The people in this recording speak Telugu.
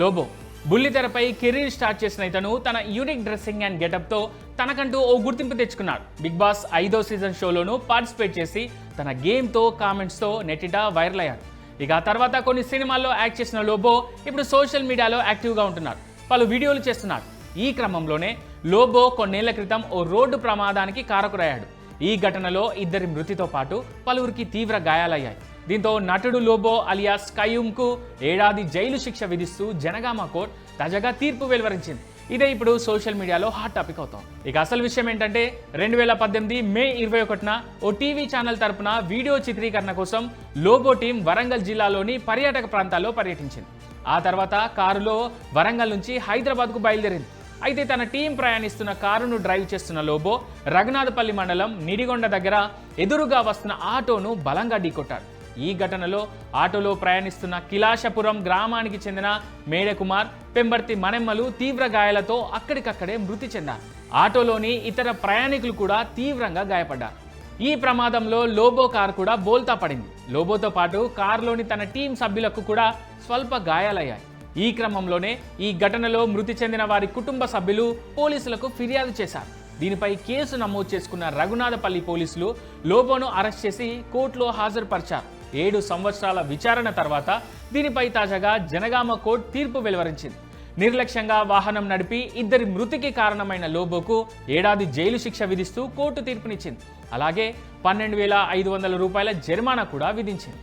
లోబో. బుల్లితెరపై కెరీర్ స్టార్ట్ చేసిన ఇతను తన యూనిక్ డ్రెస్సింగ్ అండ్ గెటప్తో తనకంటూ ఓ గుర్తింపు తెచ్చుకున్నాడు. బిగ్ బాస్ ఐదో సీజన్ షోలోనూ పార్టిసిపేట్ చేసి తన గేమ్తో కామెంట్స్తో నెట్టిట వైరల్ అయ్యాడు. ఇక ఆ తర్వాత కొన్ని సినిమాల్లో యాక్ట్ చేసిన లోబో ఇప్పుడు సోషల్ మీడియాలో యాక్టివ్గా ఉంటున్నారు పలు వీడియోలు చేస్తున్నారు ఈ క్రమంలోనే లోబో కొన్నేళ్ళ క్రితం ఓ రోడ్డు ప్రమాదానికి కారకురయ్యాడు ఈ ఘటనలో ఇద్దరి మృతితో పాటు పలువురికి తీవ్ర గాయాలయ్యాయి. దీంతో నటుడు లోబో అలియాస్ కయూమ్కు ఏడాది జైలు శిక్ష విధిస్తూ జనగామ కోర్టు తాజాగా తీర్పు వెలువరించింది. ఇదే ఇప్పుడు సోషల్ మీడియాలో హాట్ టాపిక్ అవుతోంది ఇక అసలు విషయం ఏంటంటే రెండు వేల పద్దెనిమిది మే ఇరవై ఒకటిన ఓ టీవీ ఛానల్ తరపున వీడియో చిత్రీకరణ కోసం లోబో టీం వరంగల్ జిల్లాలోని పర్యాటక ప్రాంతాల్లో పర్యటించింది. ఆ తర్వాత కారులో వరంగల్ నుంచి హైదరాబాద్కు బయలుదేరింది. అయితే తన టీం ప్రయాణిస్తున్న కారును డ్రైవ్ చేస్తున్న లోబో రఘునాథపల్లి మండలం నిడిగొండ దగ్గర ఎదురుగా వస్తున్న ఆటోను బలంగా ఢీకొట్టాడు. ఈ ఘటనలో ఆటోలో ప్రయాణిస్తున్న కిలాషపురం గ్రామానికి చెందిన మేడకుమార్ పెంబర్తి మణెమ్మలు తీవ్ర గాయాలతో అక్కడికక్కడే మృతి చెందారు. ఆటోలోని ఇతర ప్రయాణికులు కూడా తీవ్రంగా గాయపడ్డారు. ఈ ప్రమాదంలో లోబో కారు కూడా బోల్తా పడింది. లోబోతో పాటు కారులోని తన టీం సభ్యులకు కూడా స్వల్ప గాయాలయ్యాయి. ఈ క్రమంలోనే ఈ ఘటనలో మృతి చెందిన వారి కుటుంబ సభ్యులు పోలీసులకు ఫిర్యాదు చేశారు. దీనిపై కేసు నమోదు చేసుకున్న రఘునాథపల్లి పోలీసులు లోబోను అరెస్ట్ చేసి కోర్టులో హాజరుపరిచారు. ఏడు సంవత్సరాల విచారణ తర్వాత దీనిపై తాజాగా జనగామ కోర్టు తీర్పు వెలువరించింది. నిర్లక్ష్యంగా వాహనం నడిపి ఇద్దరి మృతికి కారణమైన లోబోకు ఏడాది జైలు శిక్ష విధిస్తూ కోర్టు తీర్పునిచ్చింది. అలాగే పన్నెండు వేల ఐదు వందల రూపాయల జరిమానా కూడా విధించింది.